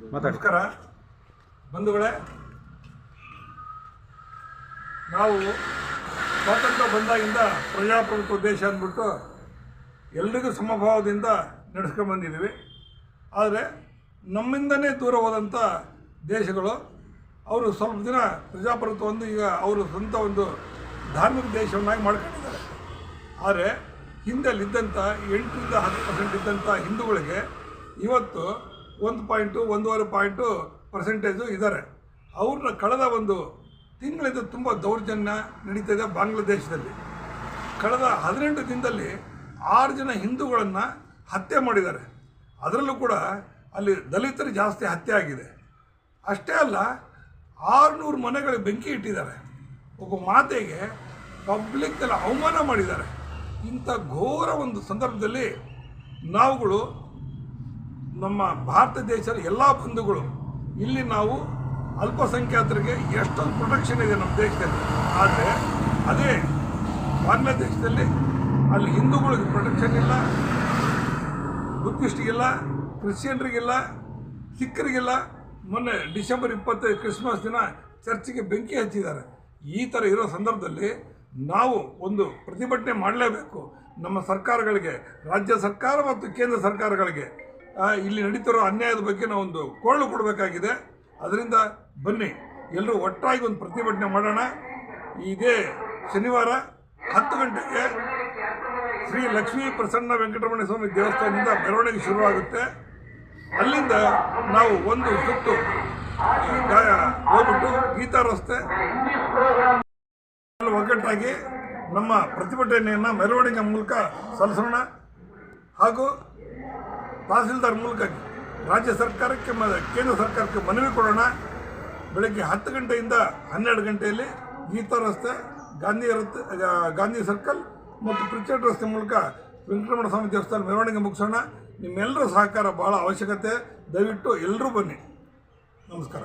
ನಮಸ್ಕಾರ. ಬಂಧುಗಳೇ, ನಾವು ಸ್ವಾತಂತ್ರ್ಯ ಬಂದಾಗಿಂದ ಪ್ರಜಾಪ್ರಭುತ್ವ ದೇಶ ಅಂದ್ಬಿಟ್ಟು ಎಲ್ರಿಗೂ ಸಮಭಾವದಿಂದ ನಡೆಸ್ಕೊಂಡು ಬಂದಿದ್ದೀವಿ. ಆದರೆ ನಮ್ಮಿಂದನೇ ದೂರ ಹೋದಂಥ ದೇಶಗಳು, ಅವರು ಸ್ವಲ್ಪ ದಿನ ಪ್ರಜಾಪ್ರಭುತ್ವವನ್ನು ಈಗ ಅವರು ಸ್ವಂತ ಒಂದು ಧಾರ್ಮಿಕ ದೇಶವನ್ನಾಗಿ ಮಾಡ್ಕೊಂಡಿದ್ದಾರೆ. ಆದರೆ ಹಿಂದಲ್ಲಿದ್ದಂಥ ಎಂಟರಿಂದ ಹತ್ತು ಪರ್ಸೆಂಟ್ ಇದ್ದಂಥ ಹಿಂದೂಗಳಿಗೆ ಇವತ್ತು ಒಂದು ಪಾಯಿಂಟು, ಒಂದೂವರೆ ಪಾಯಿಂಟು ಪರ್ಸೆಂಟೇಜು ಇದ್ದಾರೆ ಅವ್ರನ್ನ ಕಳೆದ ಒಂದು ತಿಂಗಳಿಂದ ತುಂಬ ದೌರ್ಜನ್ಯ ನಡೀತಾ ಇದೆ ಬಾಂಗ್ಲಾದೇಶದಲ್ಲಿ. ಕಳೆದ ಹದಿನೆಂಟು ದಿನದಲ್ಲಿ ಆರು ಜನ ಹಿಂದೂಗಳನ್ನು ಹತ್ಯೆ ಮಾಡಿದ್ದಾರೆ. ಅದರಲ್ಲೂ ಕೂಡ ಅಲ್ಲಿ ದಲಿತರು ಜಾಸ್ತಿ ಹತ್ಯೆ ಆಗಿದೆ. ಅಷ್ಟೇ ಅಲ್ಲ, ಆರುನೂರು ಮನೆಗಳಿಗೆ ಬೆಂಕಿ ಇಟ್ಟಿದ್ದಾರೆ. ಒಬ್ಬ ಮಾತೆಗೆ ಪಬ್ಲಿಕ್ನಲ್ಲಿ ಅವಮಾನ ಮಾಡಿದ್ದಾರೆ. ಇಂಥ ಘೋರ ಒಂದು ಸಂದರ್ಭದಲ್ಲಿ ನಾವುಗಳು ನಮ್ಮ ಭಾರತ ದೇಶದ ಎಲ್ಲ ಬಂಧುಗಳು, ಇಲ್ಲಿ ನಾವು ಅಲ್ಪಸಂಖ್ಯಾತರಿಗೆ ಎಷ್ಟೊಂದು ಪ್ರೊಟೆಕ್ಷನ್ ಇದೆ ನಮ್ಮ ದೇಶದಲ್ಲಿ. ಆದರೆ ಅದೇ ಬಾಂಗ್ಲಾದೇಶದಲ್ಲಿ ಅಲ್ಲಿ ಹಿಂದೂಗಳಿಗೆ ಪ್ರೊಟೆಕ್ಷನ್ ಇಲ್ಲ ಬುದ್ಧಿಸ್ಟ್ಗಿಲ್ಲ ಕ್ರಿಶ್ಚಿಯನ್ರಿಗಿಲ್ಲ, ಸಿಖ್ಖರಿಗಿಲ್ಲ. ಮೊನ್ನೆ ಡಿಸೆಂಬರ್ ಇಪ್ಪತ್ತೈದು ಕ್ರಿಸ್ಮಸ್ ದಿನ ಚರ್ಚಿಗೆ ಬೆಂಕಿ ಹಚ್ಚಿದ್ದಾರೆ. ಈ ಥರ ಇರೋ ಸಂದರ್ಭದಲ್ಲಿ ನಾವು ಒಂದು ಪ್ರತಿಭಟನೆ ಮಾಡಲೇಬೇಕು ನಮ್ಮ ಸರ್ಕಾರಗಳಿಗೆ, ರಾಜ್ಯ ಸರ್ಕಾರ ಮತ್ತು ಕೇಂದ್ರ ಸರ್ಕಾರಗಳಿಗೆ. ಇಲ್ಲಿ ನಡೀತಿರೋ ಅನ್ಯಾಯದ ಬಗ್ಗೆ ನಾವು ಒಂದು ಕೋಳು ಕೊಡಬೇಕಾಗಿದೆ. ಅದರಿಂದ ಬನ್ನಿ ಎಲ್ಲರೂ ಒಟ್ಟಾಗಿ ಒಂದು ಪ್ರತಿಭಟನೆ ಮಾಡೋಣ. ಇದೇ ಶನಿವಾರ ಹತ್ತು ಗಂಟೆಗೆ ಶ್ರೀ ಲಕ್ಷ್ಮೀ ಪ್ರಸನ್ನ ವೆಂಕಟರಮಣ ಸ್ವಾಮಿ ದೇವಸ್ಥಾನದಿಂದ ಮೆರವಣಿಗೆ ಶುರುವಾಗುತ್ತೆ. ಅಲ್ಲಿಂದ ನಾವು ಒಂದು ಸುತ್ತು ಹೋಗ್ಬಿಟ್ಟು ಗೀತಾ ರಸ್ತೆ ಒಗ್ಗಟ್ಟಾಗಿ ನಮ್ಮ ಪ್ರತಿಭಟನೆಯನ್ನು ಮೆರವಣಿಗೆ ಮೂಲಕ ಸಲ್ಲಿಸೋಣ. ಹಾಗೂ ತಹಸೀಲ್ದಾರ್ ಮೂಲಕ ರಾಜ್ಯ ಸರ್ಕಾರಕ್ಕೆ ಕೇಂದ್ರ ಸರ್ಕಾರಕ್ಕೆ ಮನವಿ ಕೊಡೋಣ. ಬೆಳಗ್ಗೆ ಹತ್ತು ಗಂಟೆಯಿಂದ ಹನ್ನೆರಡು ಗಂಟೆಯಲ್ಲಿ ಗೀತಾ ರಸ್ತೆ ಗಾಂಧಿ ರಸ್ತೆ ಗಾಂಧಿ ಸರ್ಕಲ್ ಮತ್ತು ಪ್ರಿಚರ್ಡ್ ರಸ್ತೆ ಮೂಲಕ ವೆಂಕಟರಮಣ ಸ್ವಾಮಿ ದೇವಸ್ಥಾನ ಮೆರವಣಿಗೆ ಮುಗಿಸೋಣ. ನಿಮ್ಮೆಲ್ಲರ ಸಹಕಾರ ಭಾಳ ಅವಶ್ಯಕತೆ. ದಯವಿಟ್ಟು ಎಲ್ಲರೂ ಬನ್ನಿ. ನಮಸ್ಕಾರ.